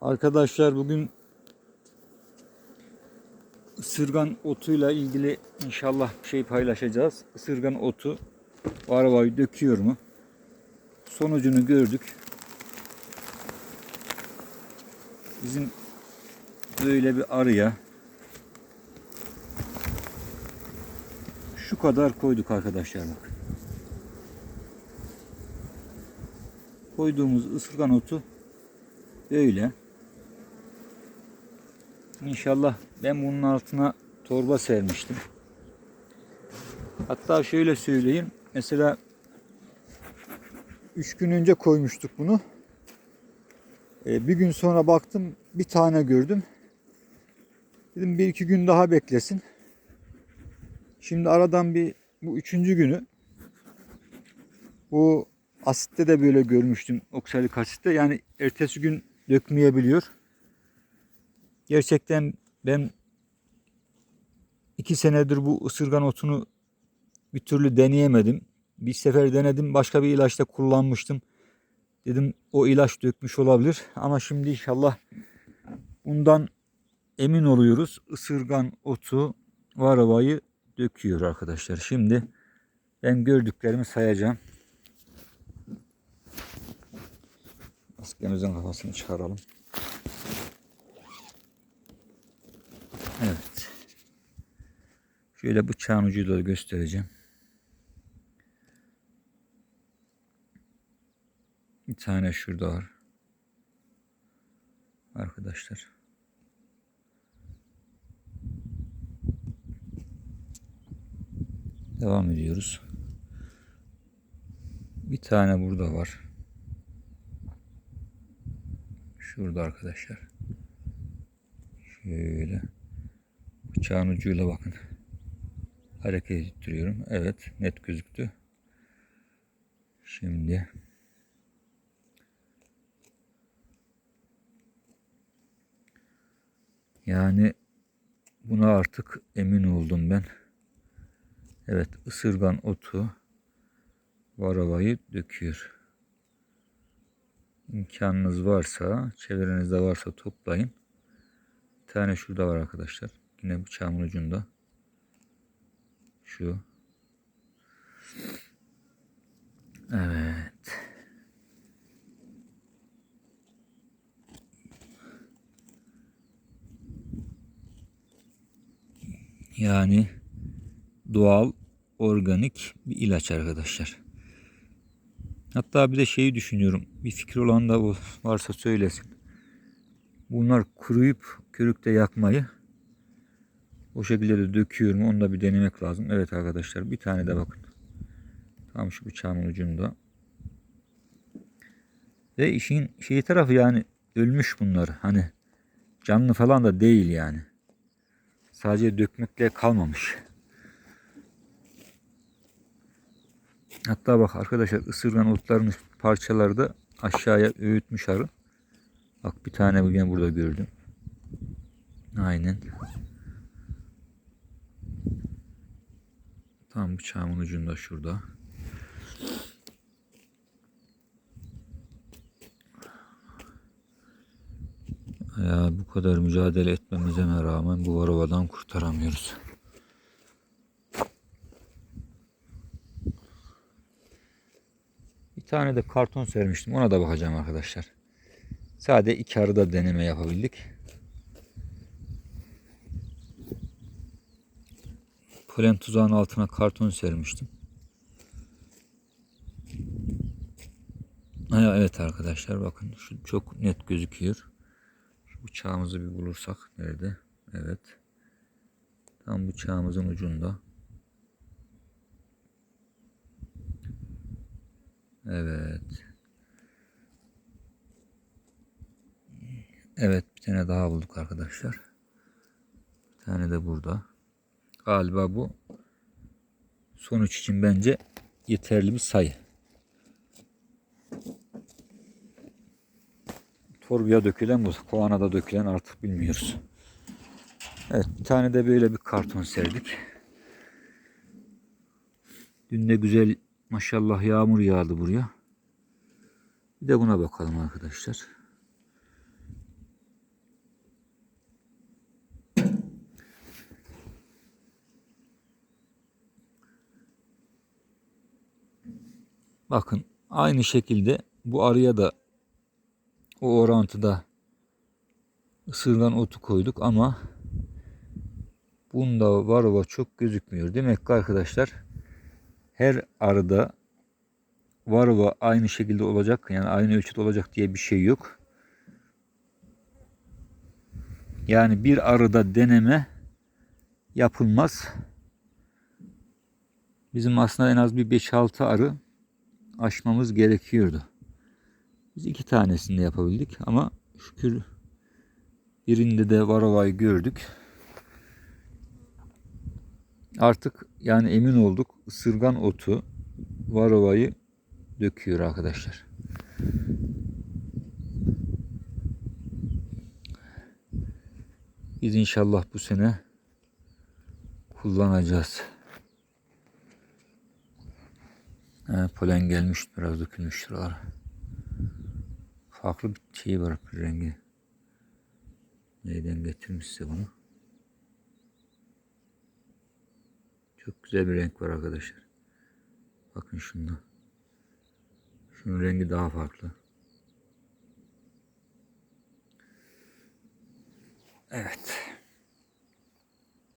Arkadaşlar bugün ısırgan otuyla ilgili inşallah bir şey paylaşacağız. Isırgan otu arabayı döküyor mu? Sonucunu gördük. Bizim böyle bir arıya şu kadar koyduk arkadaşlar bak. Koyduğumuz ısırgan otu böyle. İnşallah ben bunun altına torba sermiştim. Hatta şöyle söyleyeyim. Mesela 3 gün önce koymuştuk bunu. Ee, bir gün sonra baktım bir tane gördüm. Dedim bir iki gün daha beklesin. Şimdi aradan bir bu üçüncü günü bu asitte de böyle görmüştüm oksalik asitte. Yani ertesi gün dökmeyebiliyor. Gerçekten ben iki senedir bu ısırgan otunu bir türlü deneyemedim. Bir sefer denedim başka bir ilaçta kullanmıştım. Dedim o ilaç dökmüş olabilir ama şimdi inşallah bundan emin oluyoruz. Isırgan otu varavayı döküyor arkadaşlar. Şimdi ben gördüklerimi sayacağım. Maskemizin kafasını çıkaralım. Evet. Şöyle bıçağın ucuyla göstereceğim. Bir tane şurada var. Arkadaşlar. Devam ediyoruz. Bir tane burada var. Şurada arkadaşlar. Şöyle. Bıçağın ucuyla bakın. Hareket ettiriyorum. Evet net gözüktü. Şimdi yani buna artık emin oldum ben. Evet ısırgan otu varavayı döküyor. İmkanınız varsa, çevrenizde varsa toplayın. Bir tane şurada var arkadaşlar. Yine bıçağımın ucunda. Şu. Evet. Yani doğal, organik bir ilaç arkadaşlar. Hatta bir de şeyi düşünüyorum. Bir fikir olan da varsa söylesin. Bunlar kuruyup körükte yakmayı o şekilde de döküyorum. Onu da bir denemek lazım. Evet arkadaşlar bir tane de bakın. Tam şu bıçağımın ucunda. Ve işin şey tarafı yani ölmüş bunlar. Hani canlı falan da değil yani. Sadece dökmekle kalmamış. Hatta bak arkadaşlar ısırgan otlarının parçaları da aşağıya öğütmüş arı. Bak bir tane bugün burada gördüm. Aynen. Tam bıçağımın ucunda şurada. Ya bu kadar mücadele etmemize rağmen bu varavadan kurtaramıyoruz. Bir tane de karton sermiştim. Ona da bakacağım arkadaşlar. Sadece iki arıda deneme yapabildik. Polen tuzağının altına karton sermiştim. Evet arkadaşlar bakın şu çok net gözüküyor. Şu bıçağımızı bir bulursak nerede? Evet. Tam bıçağımızın ucunda. Evet. Evet bir tane daha bulduk arkadaşlar. Bir tane de burada. Galiba bu sonuç için bence yeterli bir sayı. Torbaya dökülen bu. Kovana da dökülen artık bilmiyoruz. Evet bir tane de böyle bir karton serdik. Dün de güzel maşallah yağmur yağdı buraya. Bir de buna bakalım arkadaşlar. Bakın aynı şekilde bu arıya da o orantıda ısırgan otu koyduk ama bunda varova çok gözükmüyor. Demek ki arkadaşlar her arıda varova aynı şekilde olacak yani aynı ölçüt olacak diye bir şey yok. Yani bir arıda deneme yapılmaz. Bizim aslında en az bir 5-6 arı aşmamız gerekiyordu. Biz iki tanesini de yapabildik ama şükür birinde de varovayı gördük. Artık yani emin olduk ısırgan otu varovayı döküyor arkadaşlar. Biz inşallah bu sene kullanacağız. He, polen gelmiş biraz dökülmüş şuralara. Farklı bir şey var bir rengi. Neyden getirmişse bunu. Çok güzel bir renk var arkadaşlar. Bakın şunda. Şunun rengi daha farklı. Evet.